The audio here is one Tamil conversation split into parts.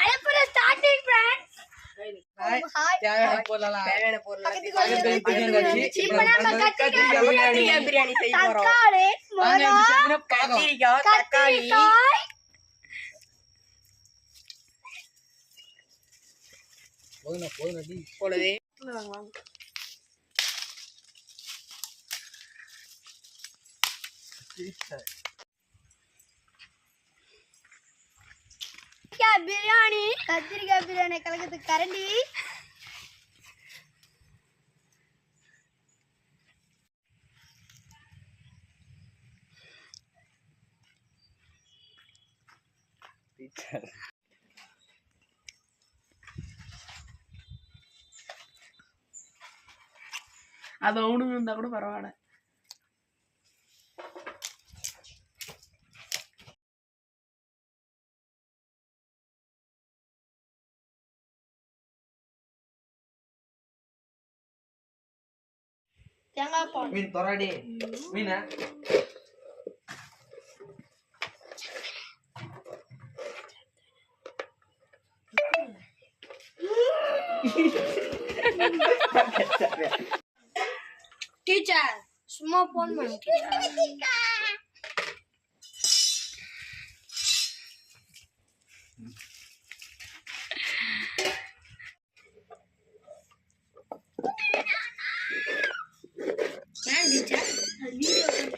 அனுப்புற ஸ்டார்டிங் ஃப்ரெண்ட்ஸ் தேவையான பொருளெல்லாம் தேவையான பொருள் பக்கத்துல தூக்கியாச்சு. இப்ப நம்ம கத்திரிக்காய் கத்திரிக்காய் பிரியாணி செய்ய போறோம் தக்காளி வாங்க, மிளகா சேர்ந்து பார்க்கலாம். கத்திரிக்காய் தக்காளி கத்திரிக்காய் பிரியாணி. கத்திரிக்காய் பிரியாணி கலக்கிறதுக்கு கரண்டி. அது ஒண்ணு இருந்தா கூட பரவாயில்ல. தேங்காய் பால். மீன் தொராடி மீனா டீச்சர் சும்மா போன் பண்ணு அக்கா, உங்களுக்கு கொஞ்சம் தரணுங்க. கணேஷ்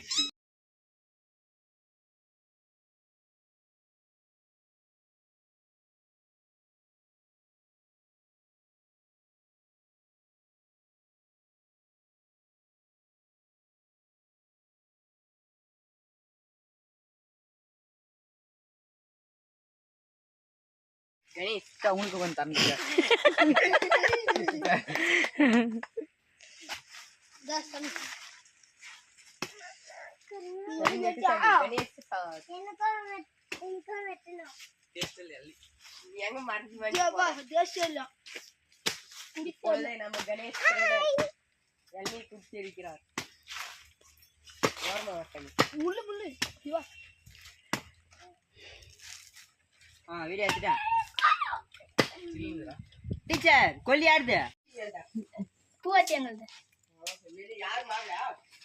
மறந்து இப்பொழுது நம்ம கணேஷ் எண்ணெய் குடிச்சிருக்கிறார். முள்ளு முள்ளு ஆ வீடியோ எடுத்துட்டேன் டீச்சர் கொல்லி ஆடுது பூவாச்சி எங்களுது.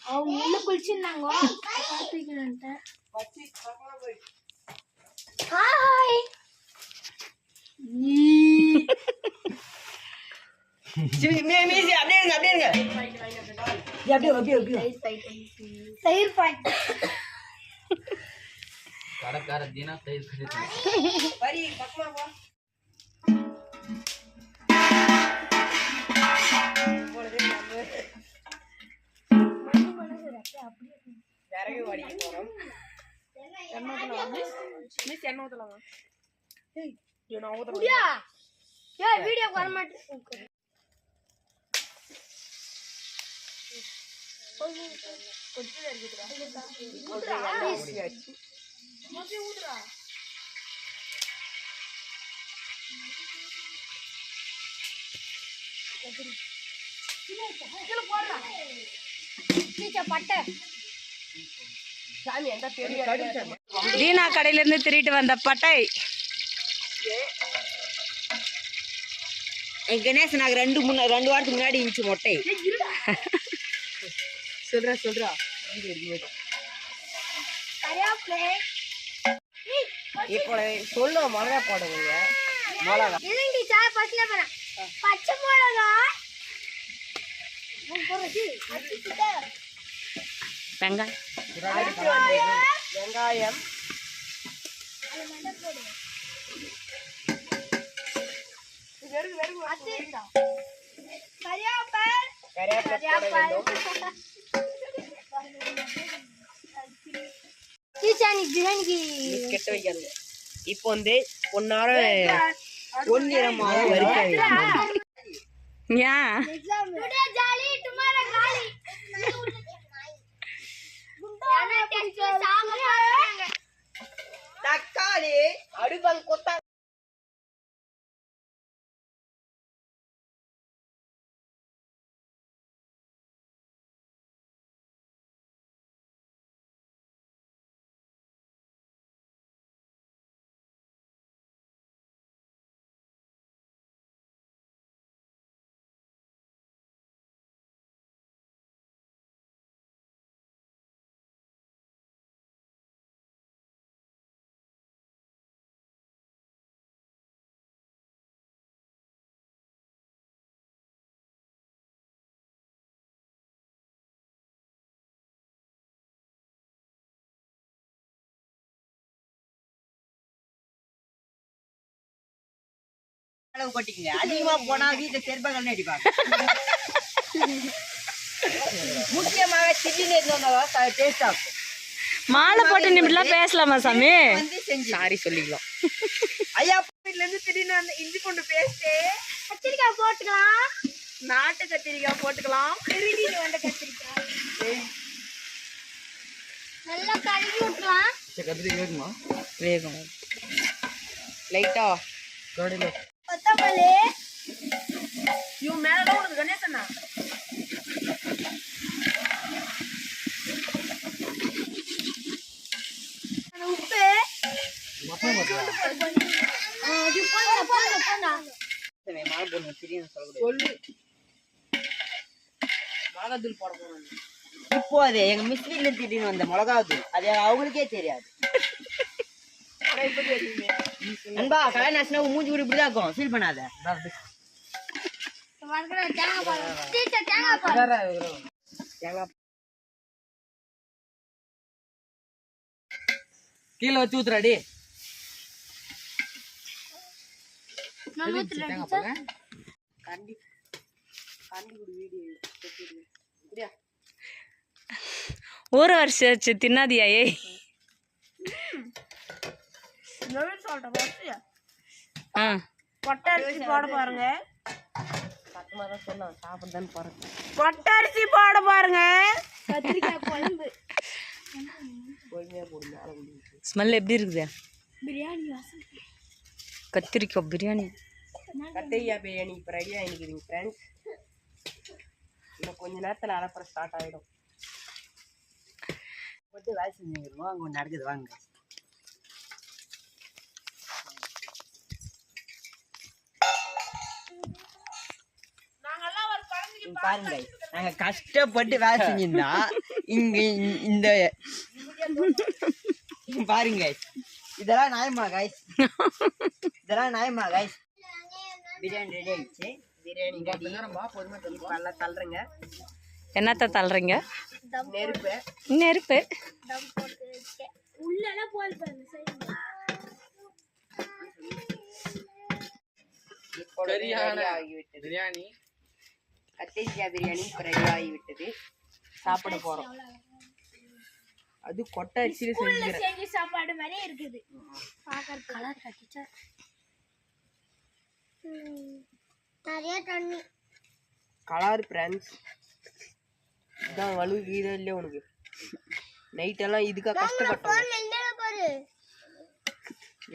அவங்க முள்ளு குளிச்சிருந்தாங்க. பார்த்துக்கணுன்ட்டு ஹாய் அப்படியே அப்படியே அப்படியே அப்படியே அப்படியே. தயிர் கடைக்கார தினா தயிர் கடைக்கார. மிஸ் ஏய் நான் ஏய் வீடியோ வர மாட்டேன் பட்டை. எந்த பெரிய தீனா கடையில இருந்து திருட்டு வந்த பட்டை. கணேஷ் நாங்க ரெண்டு முன்ன ரெண்டு வாரத்துக்கு முன்னாடி இருந்துச்சு மொட்டை. சொல்றா சொல்றா. கரியாப்பிளே. இப்போ சொல்லுவோம் மிளகா போடுவீங்க. மிளகா. இல்லைங்க போறேன் பச்சை மிளகா. வெங்காயம். வெங்காயம். அது மட்டும் போடு அது கரியாப்பல் கறிவேப்பிலை போட வேண்டும் டீச்சர் நீ பிரியாணிக்கு கெட்ட வைக்காது இப்போ வந்து பொன்னார பொன்னிறமாக வறுக்க வேண்டும் ஏன் அளவு கொட்டிக்கங்க அதிகமா போனா வீட்டுல செருப்பாக அடிப்பாங்க. முக்கியமாக சில்லில இருந்தவங்க டேஸ்ட் ஆகும். மாலை போட்டு நிமிடலாம் பேசலாமா சாமி? வந்து செஞ்சு சாரி சொல்லிக்கலாம். ஐயா வீட்டுல இருந்து திடீர்னு அந்த இஞ்சி பூண்டு பேஸ்ட் கத்திரிக்காய் போட்டுக்கலாம். நாட்டு கத்திரிக்காய் போட்டுக்கலாம். திருடிட்டு வந்த கத்திரிக்காய். நல்லா கழுவி விட்டுலாம். கத்திரிக்காய் வேகுமா? வேகம். லைட்டா கடையில். கொத்தமல்லி. இவன் மேலதான் உனக்கு கணேசனா உப்பு. இப்போ அது எங்க மிஸ் வீட்ல திடீர்னு வந்த மிளகாய் தூள் அது அவங்களுக்கே தெரியாது. அன்பா கல்யாணம் ஆச்சுன்னா உன் மூஞ்சி கூட இப்படிதான் இருக்கும். ஃபீல் பண்ணாத. கீழே வச்சு ஊத்துறாடி கண்டி கண்டி கூட வீடியோ ஒரு வருஷம் ஆச்சு தின்னாதியா ஏய்? ஆ. பொட்டரிசி போட பாருங்க. பொட்டரிசி போட பாருங்க. கத்திரிக்காய் குழம்பு. ஸ்மெல் எப்படி இருக்குது? பிரியாணி வாசம் கத்திரிக்காய் பிரியாணி. கத்தையா பிரியாணி இப்போ ரெடியாக நிற்குதுங்க ஃப்ரெண்ட்ஸ் இன்னும் கொஞ்ச நேரத்தில் அலப்பற ஸ்டார்ட் ஆகிடும் போட்டு வேலை செஞ்சுருவோம் அங்கே ஒன்று நடக்குது வாங்க. பாருங்க. நாங்க கஷ்டப்பட்டு வேலை செஞ்சிருந்தா இங்க இந்த பாருங்க. இதெல்லாம் நியாயமா காய்ஸ் இதெல்லாம் நியாயமா காய்ஸ் பிரியாணி ரெடி ஆயிடுச்சு. பிரியாணி எல்லாம் தள்ளுறேங்க. என்னத்த தள்ளுறீங்க? நெருப்பு. நெருப்பு. பிரியாணி கத்திரிக்காய் பிரியாணி இப்போ ரெடி ஆகிவிட்டது சாப்பிட போறோம். அது கொட்டை அரிசியில் செஞ்சுக்கிறேன். செஞ்சு சாப்பாடு மாதிரியே இருக்குது. பார்க்கறது கலர் டீச்சர் நிறைய தண்ணி. கலார் ஃப்ரெண்ட்ஸ் இதான் வலு கீதம் இல்லையா உனக்கு? நைட்டெல்லாம் இதுக்காக கஷ்டப்பட்டோம். பாரு.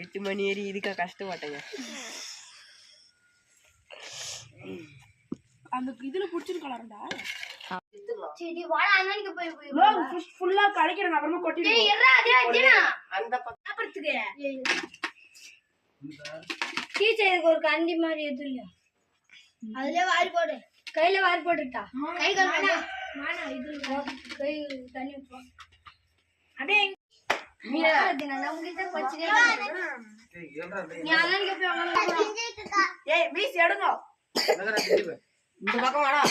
எட்டு மணி ஏறி இதுக்காக கஷ்டப்பட்டேங்க. அந்த இதுல புடிச்சிருக்கலாம்டா சரி வாடா அண்ணனுக்கு போய் போய் ஃபுல்லா கலைக்கிறேன் அப்புறமா ஏய் அடினா அந்த டீச்சருக்கு ஒரு கண்டி மாதிரி எதுவும் இல்லையா அதுல வாரி போடு. கையில வாரி போட்டுட்டா கை கால் இது கை தண்ணி ஊத்துவா அப்படியே மீனா நம்மகிட்ட போய் வாங்க ஏய் மீஸ் எடுங்க. இந்த பக்கம் வாடா.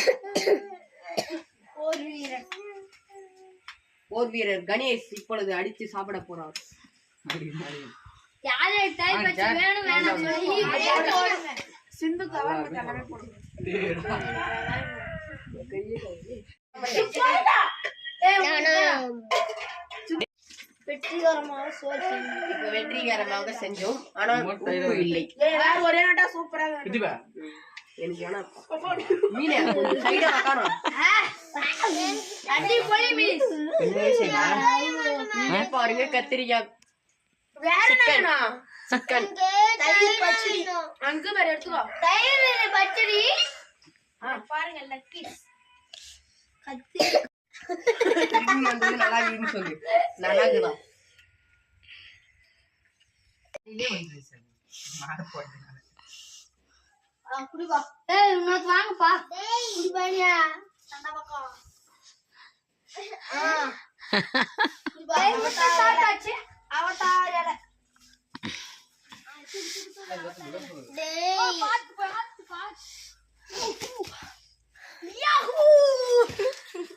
போர் வீரர். கணேஷ் இப்பொழுது அடித்து சாப்பிட போறார். யாரு டைப் வச்சு வேணும் வேணாம். சொல்லி அதே போடுங்க. சிந்து வெற்றிகரமாக வெற்றிகரமாக செஞ்சோம். ஆனால் இல்லை. ஒரே நாட்டா சூப்பரா எனக்கு வேணா மீனே கொஞ்சம் சைடா காணும் அடி போலி மிஸ் மீனே பாருங்க கத்திரிக்காய். வேற என்ன சிக்கன் தயிர் பச்சடி. அங்க வேற எடுத்துக்கோ. தயிர் பச்சடி. பாருங்க லக்கி கத்தி. இது வந்து நல்லா இருக்குன்னு சொல்லு. நல்லா இருக்குதா? ஆ, குடிவா ஏய் உனக்கு வாங்கப்பா. குடிபாயா சண்டை பக்கம். Yahoo!